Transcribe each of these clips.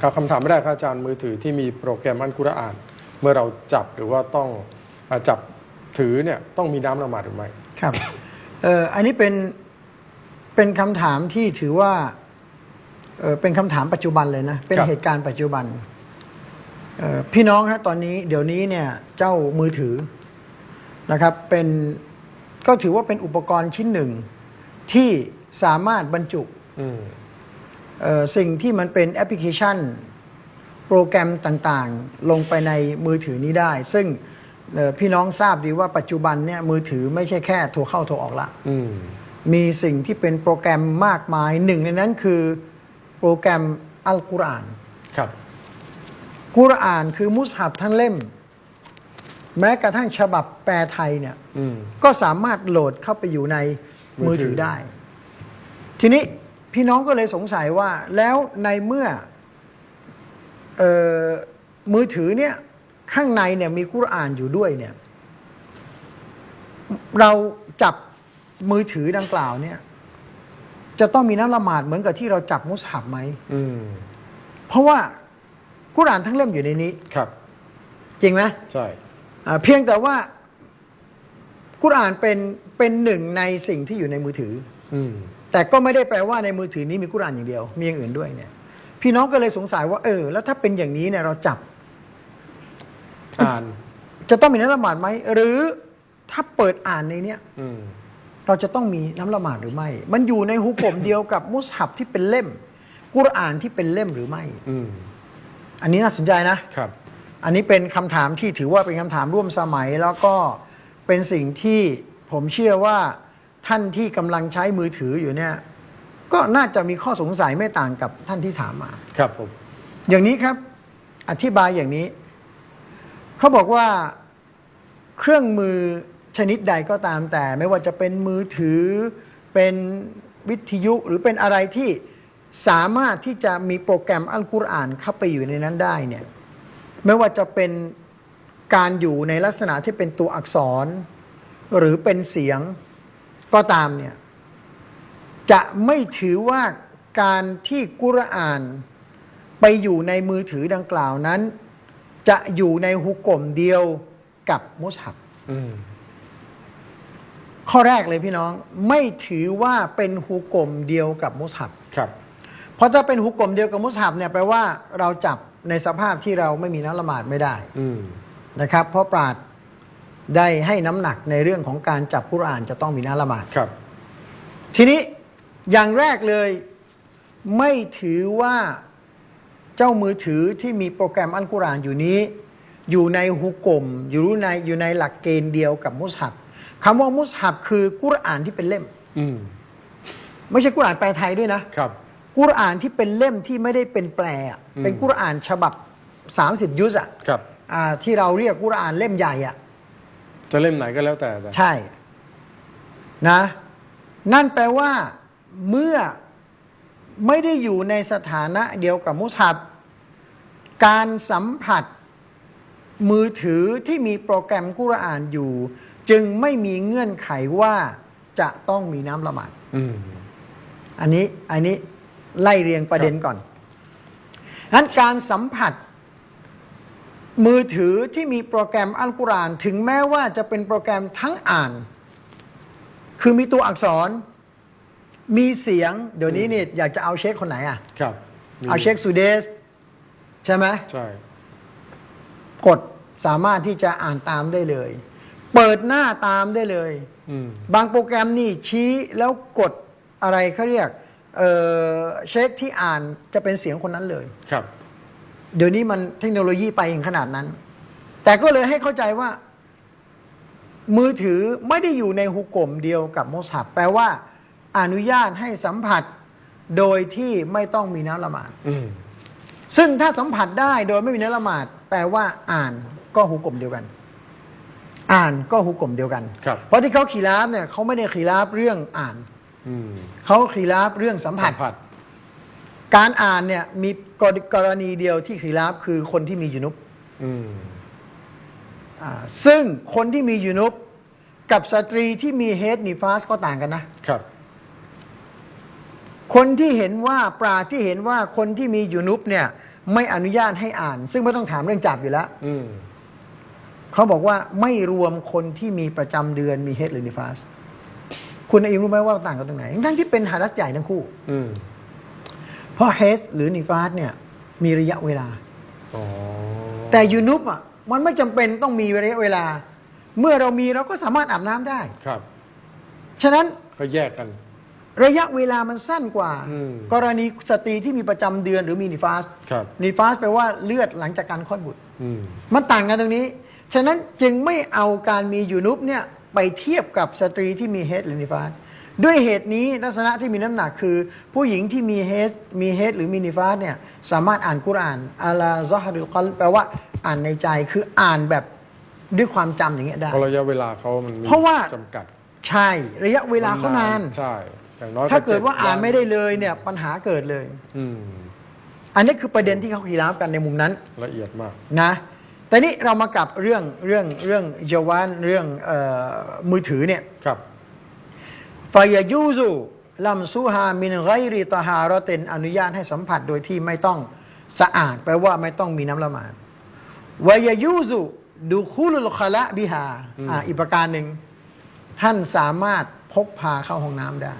ครับคำถามแรกครับอาจารย์มือถือที่มีโปรแกรมอัลกุรอาน เมื่อเราจับหรือว่าต้องอาจับถือเนี่ยต้องมีน้ำละหมาดหรือไม่ครับเอ่ออันนี้เป็นเป็นคำถามที่ถือว่าเอ่อเป็นคำถามปัจจุบันเลยนะ เป็นครับเหตุการณ์ปัจจุบันเอ่อพี่น้องฮะตอนนี้เดี๋ยวนี้เนี่ยเจ้ามือถือนะครับเป็นก็ถือว่าเป็นอุปกรณ์ชิ้นหนึ่งที่สามารถบรรจุอืมเอ่อ สิ่งที่มันเป็นแอปพลิเคชัน โปรแกรมต่างๆ ลงไปในมือถือนี้ได้ ซึ่งเอ่อพี่น้องทราบดีว่าปัจจุบันเนี่ยมือถือไม่ใช่แค่โทรเข้าโทรออกละอืมมีสิ่งที่เป็นโปรแกรมมากมายหนึ่งในนั้นคือโปรแกรมอัลกุรอานครับกุรอานคือมุสฮับทั้งเล่ม แม้กระทั่งฉบับแปลไทยเนี่ยอืมก็สามารถโหลดเข้าไปอยู่ในมือถือได้ ทีนี้ พี่น้องก็เลยสงสัยว่าแล้วในเมื่อเออมือถือเนี่ยข้างในเนี่ยมีกุรอานอยู่ด้วยเนี่ยเราจับมือถือดังกล่าวเนี่ย จะต้องมีน้ำละหมาดเหมือนกับที่เราจับมุสฮับไหมอืมเพราะว่ากุรอานทั้งเล่มอยู่ในนี้ครับ จริงไหมใช่อ่าเพียงแต่ว่ากุรอานเป็นเป็นหนึ่งในสิ่งที่อยู่ในมือถือ อืม แต่ก็ไม่ได้แปลว่าในมือถือนี้มีกุรอานอย่างเดียว มีอย่างอื่นด้วยเนี่ย พี่น้องก็เลยสงสัยว่าเออ แล้วถ้าเป็นอย่างนี้เนี่ยเราจับอ่าน จะต้องมีน้ำละหมาดไหมหรือถ้าเปิดอ่านในเนี้ยอืม เราจะต้องมีน้ำละหมาดหรือไม่ มันอยู่ในฮุกกลมเดียวกับมุสฮับที่เป็นเล่ม กุรอานที่เป็นเล่มหรือไม่ อืม อันนี้น่าสนใจนะ ครับ อันนี้เป็นคำถามที่ถือว่าเป็นคำถามร่วมสมัย แล้วก็เป็นสิ่งที่ผมเชื่อว่า ท่านที่กำลังใช้มือถืออยู่เนี่ย ก็น่าจะมีข้อสงสัยไม่ต่างกับท่านที่ถามมาครับผมอย่างนี้ครับ อธิบายอย่างนี้ เขาบอกว่าเครื่องมือชนิดใดก็ตามแต่ ไม่ว่าจะเป็นมือถือเป็นวิทยุหรือเป็นอะไรที่สามารถที่จะมีโปรแกรมอัลกุรอานเข้าไปอยู่ในนั้นได้เนี่ยไม่ว่าจะเป็นการอยู่ในลักษณะที่เป็นตัวอักษร หรือเป็นเสียง ก็ตามเนี่ยจะไม่ถือว่าการที่กุรอานไปอยู่ในมือถือดังกล่าวนั้น จะอยู่ในฮุกกลมเดียวกับมุสฮับอืมข้อแรกเลยพี่น้องไม่ถือว่าเป็นฮุกกลมเดียวกับมุสฮับครับ เพราะถ้าเป็นฮุกกลมเดียวกับมุสฮับเนี่ยแปลว่าเราจับในสภาพที่เราไม่มีน้ำละหมาดไม่ได้อืมนะครับ เพราะปราด ได้ให้น้ำหนักในเรื่องของการจับกุรอานจะต้องมีน้ำละหมาด ครับ ทีนี้อย่างแรกเลยไม่ถือว่าเจ้ามือถือที่มีโปรแกรมอัลกุรอานอยู่นี้ อยู่ในฮุกกลมอยู่ในอยู่ในหลักเกณฑ์เดียวกับมุสฮับคำว่ามุสฮับคือกุรอานที่เป็นเล่ม อืม ไม่ใช่กุรอานแปลไทยด้วยนะ ครับ กุรอานที่เป็นเล่มที่ไม่ได้เป็นแปลอะอืมเป็นกุรอานฉบับ 30 ยุสอะครับ อ่าที่เราเรียกกุรอานเล่มใหญ่อะ จะเล่มไหนก็แล้วแต่แต่ใช่นะ นั่นแปลว่า เมื่อไม่ได้อยู่ในสถานะเดียวกับมุสฮับการสัมผัสมือถือที่มีโปรแกรมกุรอานอยู่ จึงไม่มีเงื่อนไขว่าจะต้องมีน้ำละหมาดอืมอันนี้อันนี้ไล่เรียงประเด็นก่อนนั้นการสัมผัส มือถือที่มีโปรแกรมอัลกุรอานถึงแม้ว่าจะเป็นโปรแกรมทั้งอ่าน คือมีตัวอักษร มีเสียง เดี๋ยวนี้นี่อยากจะเอาเช็คคนไหนอะ ครับเอาเช็คซูเดส ใช่ไหม ใช่ กดสามารถที่จะอ่านตามได้เลย เปิดหน้าตามได้เลย อืม บางโปรแกรมนี่ชี้แล้วกดอะไรเขาเรียกเอ่อเช็คที่อ่านจะเป็นเสียงคนนั้นเลย ครับ เดี๋ยวนี้มันเทคโนโลยีไปถึงขนาดนั้น แต่ก็เลยให้เข้าใจว่า มือถือไม่ได้อยู่ในฮุกกลมเดียวกับโมสับแปลว่าอนุญาตให้สัมผัสโดยที่ไม่ต้องมีน้ำละหมาดอืมซึ่งถ้าสัมผัสได้โดยไม่มีน้ำละหมาด แปลว่า อ่านก็ฮุกกลมเดียวกัน อ่านก็ฮุกกลมเดียวกันครับเพราะที่เขาขีราบเนี่ยเขาไม่ได้ขีราบเรื่องอ่านอืมเขาขีราบเรื่องสัมผัสสัมผัส การอ่านเนี่ยมีกรกรณีเดียวที่ขีราบคือคนที่มียูนุบอืมอ่าซึ่งคนที่มียูนุบกับสตรีที่มีเฮดนิฟาสก็ต่างกันนะ ครับ คนที่เห็นว่าปราชญ์ที่เห็นว่าคนที่มียูนุบเนี่ยไม่อนุญาตให้อ่าน ซึ่งไม่ต้องถามเรื่องจับอยู่แล้ว อืมเขาบอกว่าไม่รวมคนที่มีประจำเดือนมีเฮดหรือนิฟาส คุณอิมรู้ไหมว่าต่างกันตรงไหน ทั้งที่เป็นหาดัสใหญ่ทั้งคู่ อืม เพราะเฮสหรือนิฟาสเนี่ยมีระยะเวลา อ๋อแต่ยูนุปอะมันไม่จำเป็นต้องมีระยะเวลา เมื่อเรามีเราก็สามารถอาบน้ำได้ ครับ ฉะนั้นก็แยกกัน ระยะเวลามันสั้นกว่า อืม กรณีสตรีที่มีประจำเดือนหรือมีนิฟาสครับ นิฟาสแปลว่าเลือดหลังจากการคลอดบุตร อืม มันต่างกันตรงนี้ ฉะนั้นจึงไม่เอาการมียูนุปเนี่ยไปเทียบกับสตรีที่มีเฮดหรือนิฟาส ด้วยเหตุนี้ลักษณะที่มีน้ำหนักคือ ผู้หญิงที่มีเฮดมีเฮดหรือมีนิฟาสเนี่ยสามารถอ่านกุรอานอาลาซอฮรุลกอลแปลว่าอ่านในใจคืออ่านแบบด้วยความจำอย่างเงี้ยได้ เพราะระยะเวลาเขามันมีเพราะว่า จำกัดใช่ระยะเวลาเขานาน ใช่ อย่างน้อยถ้าเกิดว่าจ็อ่านไม่ได้วัเลยเนี่ยปัญหาเกิดเลย อืมอันนี้คือประเด็นที่เขาขีราฟกันในมุมนั้นละเอียดมาก นะแต่นี่เรามากลับเรื่องเรื่องเรื่องเยาวานเรื่องเออมือถือเนี่ย ครับ ฟายายูซุลัมซูฮามินไกริตฮารอเตนอนุญาตให้สัมผัสโดยที่ไม่ต้องสะอาดแปลว่าไม่ต้องมีน้ำละหมาดวายายูซุดูคูลุลคละบิฮาอ่าอีกประการหนึ่ง ท่านสามารถพกพาเข้าห้องน้ำได้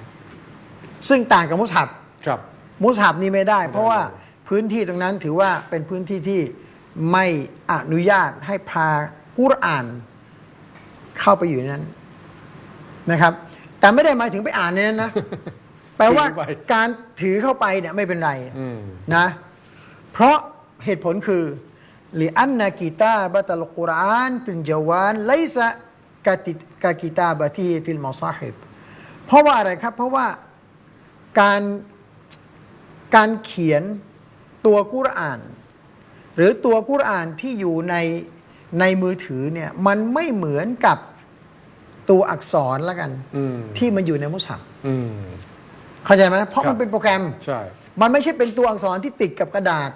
ซึ่งต่างกับมุสฮับครับ มุสฮับนี่ไม่ได้ไม่ได้เพราะว่าเลยพื้นที่ตรงนั้นถือว่าเป็นพื้นที่ที่ไม่อนุญาตให้พากุรอาน เข้าไปอยู่ในนั้นนะครับ แต่ไม่ได้หมายถึงไปอ่านในนั้นนะ แปลว่าถือไป การถือเข้าไปเนี่ยไม่เป็นไร อืม นะ เพราะเหตุผลคือลิอันนากีตาบัตลกุรอานฟิลจาวานไลซะกาติกากีตาบะที่ฟิลมอซาฮิบเพราะว่าอะไรครับ เพราะว่าการการเขียนตัวกุรอาน หรือตัวกุรอานที่อยู่ในในมือถือเนี่ยมันไม่เหมือนกับ ตัวอักษรละกันอืมที่มันอยู่ในมุสฮับอืมเข้าใจไหมเพราะครับมันเป็นโปรแกรมใช่มันไม่ใช่เป็นตัวอักษรที่ติดกับกระดาษ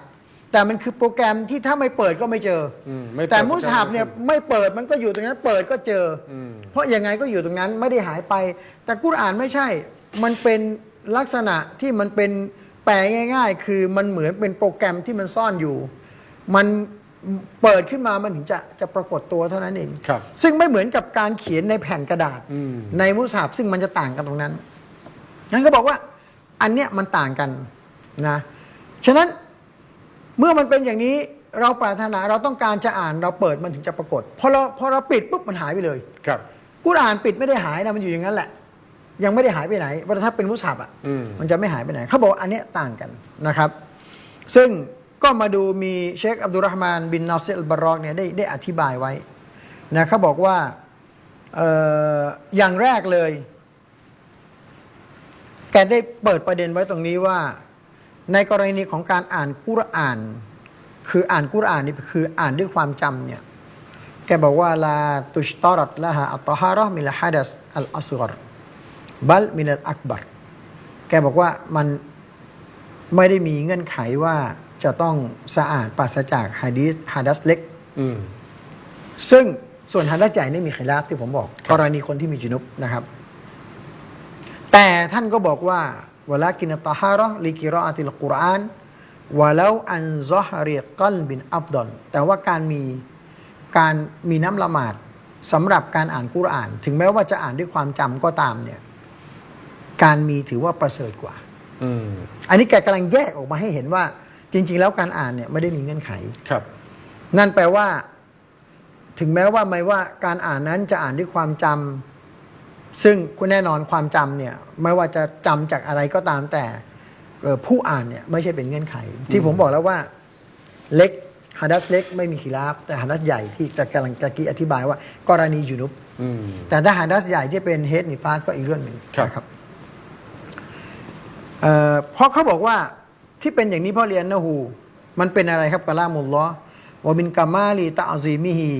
แต่มันคือโปรแกรมที่ถ้าไม่เปิดก็ไม่เจออมไม่เปิดแต่มุสฮับเนี่ยก็ไม่ขึ้นไม่เปิดมันก็อยู่ตรงนั้น เปิดก็เจออมเพราะยังไงก็อยู่ตรงนั้นไม่ได้หายไป แต่กุรอานไม่ใช่ มันเป็นลักษณะที่มันเป็นแปลง่าย ๆ คือมันเหมือนเป็นโปรแกรมที่มันซ่อนอยู่ มัน เปิดขึ้นมามันถึงจะจะปรากฏตัวเท่านั้นเองครับ ซึ่งไม่เหมือนกับการเขียนในแผ่นกระดาษ อืม ในมุสฮับซึ่งมันจะต่างกันตรงนั้นนั้นก็บอกว่า อันเนี้ยมันต่างกันนะ ฉะนั้นเมื่อมันเป็นอย่างนี้เราปรารถนาเราต้องการจะอ่านเราเปิดมันถึงจะปรากฏพอเราพอเราปิดปุ๊บมันหายไปเลย ครับ กุรอานปิดไม่ได้หายนะมันอยู่อย่างนั้นแหละ ยังไม่ได้หายไปไหนเพราะถ้าเป็นมุสฮับอะอืม มันจะไม่หายไปไหนเขาบอกว่าอันเนี้ยต่างกันนะครับ ซึ่ง ก็มาดูมีเชคอับดุลรห์มานบินนาเซลบารอกเนี่ยได้ได้อธิบายไว้นะเขาบอกว่าเอออย่างแรกเลยแกได้เปิดประเด็นไว้ตรงนี้ว่า ในกรณีของการอ่านกุรอาน คืออ่านกุรอานนี่คืออ่านด้วยความจำเนี่ยแกบอกว่าลาตุชตอรัตละฮะอัตตฮาระมิลฮะดัสอัลอัสกรบัลมิลอักบัรแกบอกว่ามันไม่ได้มีเงื่อนไขว่า จะต้องสะอาดปราศจากฮะดีสฮะดัสเล็ก อืม ซึ่งส่วนฮะดัสใหญ่นี่มี khilaaf ที่ผมบอกครับกรณีคนที่มีจุนุบนะครับ แต่ท่านก็บอกว่าวลากินตะฮาระลิกิรออาติลกุรอานวะแล้วอันซอฮริกัลบินอับดอนแต่ว่าการมีการมีน้ำละหมาดสำหรับการอ่านกุรอาน ถึงแม้ว่าจะอ่านด้วยความจำก็ตามเนี่ย การมีถือว่าประเสริฐกว่า อืม อันนี้แกกำลังแยกออกมาให้เห็นว่า จริง ๆ แล้วการอ่านเนี่ยไม่ได้มีเงื่อนไข ครับ นั่นแปลว่า ถึงแม้ว่าไม่ว่าการอ่านนั้นจะอ่านด้วยความจำซึ่งคุณแน่นอนความจำเนี่ยไม่ว่าจะจำจากอะไรก็ตามแต่เอ่อผู้อ่านเนี่ยไม่ใช่เป็นเงื่อนไข ที่ผมบอกแล้วว่าเล็กฮาดัสเล็กไม่มีขีราฟแต่ฮาดัสใหญ่ที่จะกำลังตะกี้อธิบายว่ากรณียูนุบ อืม แต่ถ้าฮาดัสใหญ่ที่เป็นเฮดนิฟาสก็อีกเรื่องหนึ่งครับ นะครับเอ่อเพราะเขาบอกว่า ที่เป็นอย่างนี้เพราะเรียนนะฮูมันเป็นอะไรครับกะลามุลลอฮ์วะมินกามาลีตะอซีมิฮิ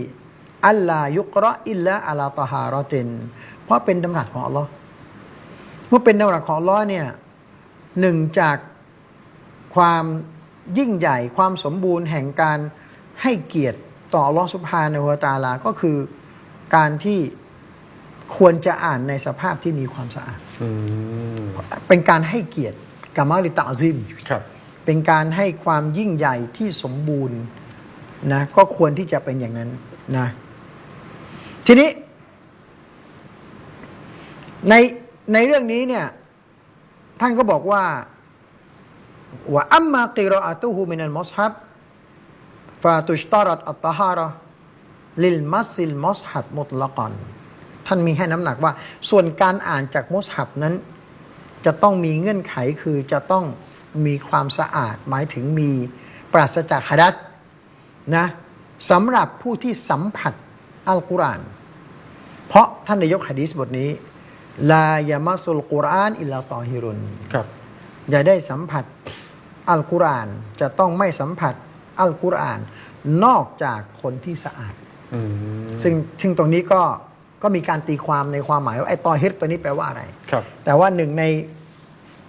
อัลลายุกเราะอิลละอัลาตะฮารอตินเพราะเป็นดำรัสของอัลลอฮ์เมื่อเป็นดำรัสของอัลลอฮ์เนี่ยหนึ่งจากความยิ่งใหญ่ความสมบูรณ์แห่งการให้เกียรติต่ออัลลอฮ์สุบฮานะฮูวะตะอาลา ก็คือการที่ควรจะอ่านในสภาพที่มีความสะอาดอืมเป็นการให้เกียรติ กามาลิตะซิมครับเป็นการให้ความยิ่งใหญ่ที่สมบูรณ์นะก็ควรที่จะเป็นอย่างนั้นนะทีนี้ ในในเรื่องนี้เนี่ย ท่านก็บอกว่าว่าอัมมากิรออะตุฮูมินัลมุสฮับฟาตุชตารัตอัตตาฮาระลิลมัสซิลมุสฮับมุตละกันท่านมีให้น้ำหนักว่า ส่วนการอ่านจากมุสฮับนั้น จะต้องมีเงื่อนไขคือจะต้องมีความสะอาดหมายถึงมีปราศจากฮะดัสนะสำหรับผู้ที่สัมผัสอัลกุรอานเพราะท่านนายกฮะดีษบทนี้ลายามาสุลกุรอานอิลลาตอฮิรุนครับอย่าได้สัมผัสอัลกุรอานจะต้องไม่สัมผัสอัลกุรอานนอกจากคนที่สะอาดอืมซึ่งซึ่งตรงนี้ก็ ก็มีการตีความในความหมายว่าไอ้ตอฮิรตัวนี้แปลว่าอะไร ครับ แต่ว่าหนึ่งใน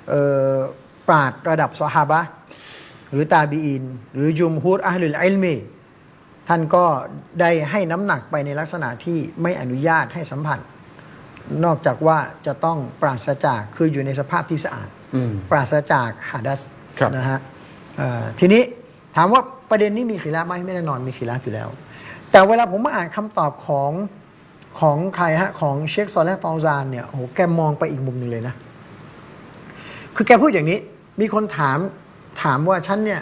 เอ่อปราดระดับซอฮาบะห์หรือตาบีอิน หรือยุมฮูดอะฮลุลอิลมีท่านก็ได้ให้น้ำหนักไปในลักษณะที่ไม่อนุญาตให้สัมผัส นอกจากว่าจะต้องปราศจากคืออยู่ในสภาพที่สะอาดอืมปราศจากฮาดัสครับนะฮะเอ่อทีนี้ถามว่าประเด็นนี้มีขีลาฟไหมไม่แน่นอนมีขีลาฟอยู่แล้ว แต่เวลาผมมาอ่านคำตอบของ ของใครฮะ ของเชคซอลและฟาวซานเนี่ยโอ้โหแกมองไปอีกมุมหนึ่งเลยนะ คือแกพูดอย่างนี้ มีคนถามถามว่าฉันเนี่ย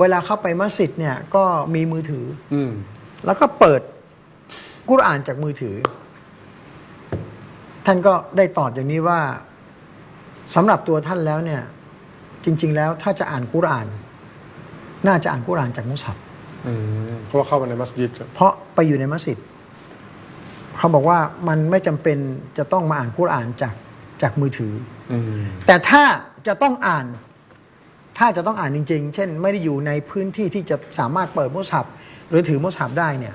เวลาเข้าไปมัสยิดเนี่ย ก็มีมือถือ อืม แล้วก็เปิดกุรอานจากมือถือ ท่านก็ได้ตอบอย่างนี้ว่าสำหรับตัวท่านแล้วเนี่ย จริง ๆ แล้วถ้าจะอ่านกุรอาน น่าจะอ่านกุรอานจากมุสฮับอืมเพราะว่าเข้ามาในมัสยิดครับเพราะไปอยู่ในมัสยิด เขาบอกว่ามันไม่จำเป็นจะต้องมาอ่านกุรอานจากจากมือถืออืมแต่ถ้าจะต้องอ่าน ถ้าจะต้องอ่านจริง ๆ เช่น ไม่ได้อยู่ในพื้นที่ที่จะสามารถเปิดมุสฮับหรือถือมุสฮับได้เนี่ย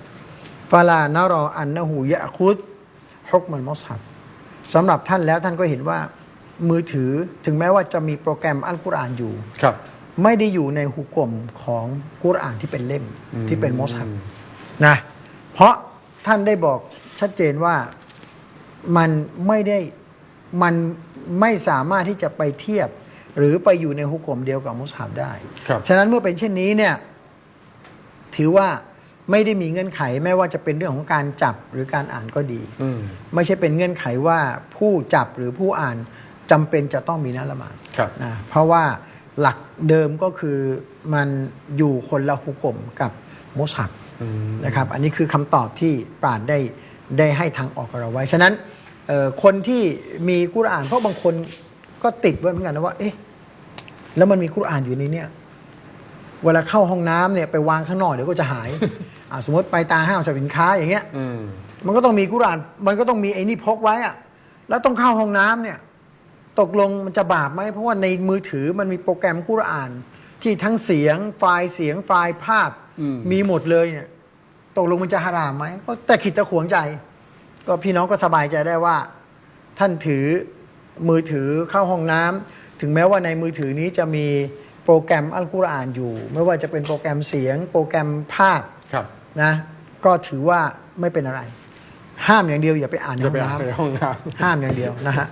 ฟาลานารออันนะหูยะคุดฮกมันมุสฮับสำหรับท่านแล้วท่านก็เห็นว่ามือถือถึงแม้ว่าจะมีโปรแกรมอัลกุรอานอยู่ครับ ไม่ได้อยู่ในหุกกลมของกุรอานที่เป็นเล่มอืมที่เป็นมุสฮับนะ เพราะท่านได้บอก ชัดเจนว่ามันไม่ได้มันไม่สามารถที่จะไปเทียบ หรือไปอยู่ในหุกกลมเดียวกับมุสฮับได้ ครับ ฉะนั้นเมื่อเป็นเช่นนี้เนี่ยถือว่าไม่ได้มีเงื่อนไขแม้ว่าจะเป็นเรื่องของการจับหรือการอ่านก็ดี อืม ไม่ใช่เป็นเงื่อนไขว่าผู้จับหรือผู้อ่านจำเป็นจะต้องมีนัละหมาดครับ นะเพราะว่าหลักเดิมก็คือมันอยู่คนละหุกกลมกับมุสฮับ อืม นะครับ อันนี้คือคำตอบที่ปราดได้ ได้ให้ทางออกกับเราไว้ ฉะนั้นเอ่อคนที่มีกุรอานเพราะบางคนก็ติดไว้เหมือนกันนะว่าเอ๊ะแล้วมันมีกุรอานอยู่ในเนี้ยเวลาเข้าห้องน้ำเนี่ยไปวางข้างนอกเดี๋ยวก็จะหายอะสมมติไปตาห้างสรรพสินค้าอย่างเงี้ยอืมมันก็ต้องมีกุรอาน มันก็ต้องมีไอ้นี่พกไว้อะแล้วต้องเข้าห้องน้ำเนี่ย ตกลงมันจะบาปไหมเพราะว่าในมือถือมันมีโปรแกรมกุรอาน ที่ทั้งเสียงไฟล์เสียงไฟล์ภาพอืมมีหมดเลยเนี่ย ตกลงมันจะฮารามไหมก็แต่ขิดตะขวงใจ ก็พี่น้องก็สบายใจได้ว่า ท่านถือมือถือเข้าห้องน้ำถึงแม้ว่าในมือถือนี้จะมีโปรแกรมอัลกุรอานอยู่ ไม่ว่าจะเป็นโปรแกรมเสียง โปรแกรมภาพครับนะ ก็ถือว่าไม่เป็นอะไร ห้ามอย่างเดียวอย่าไปอ่านในจะห้องไปอ่านในน้ำห้องน้ห้ามอย่างเดียวนะฮะ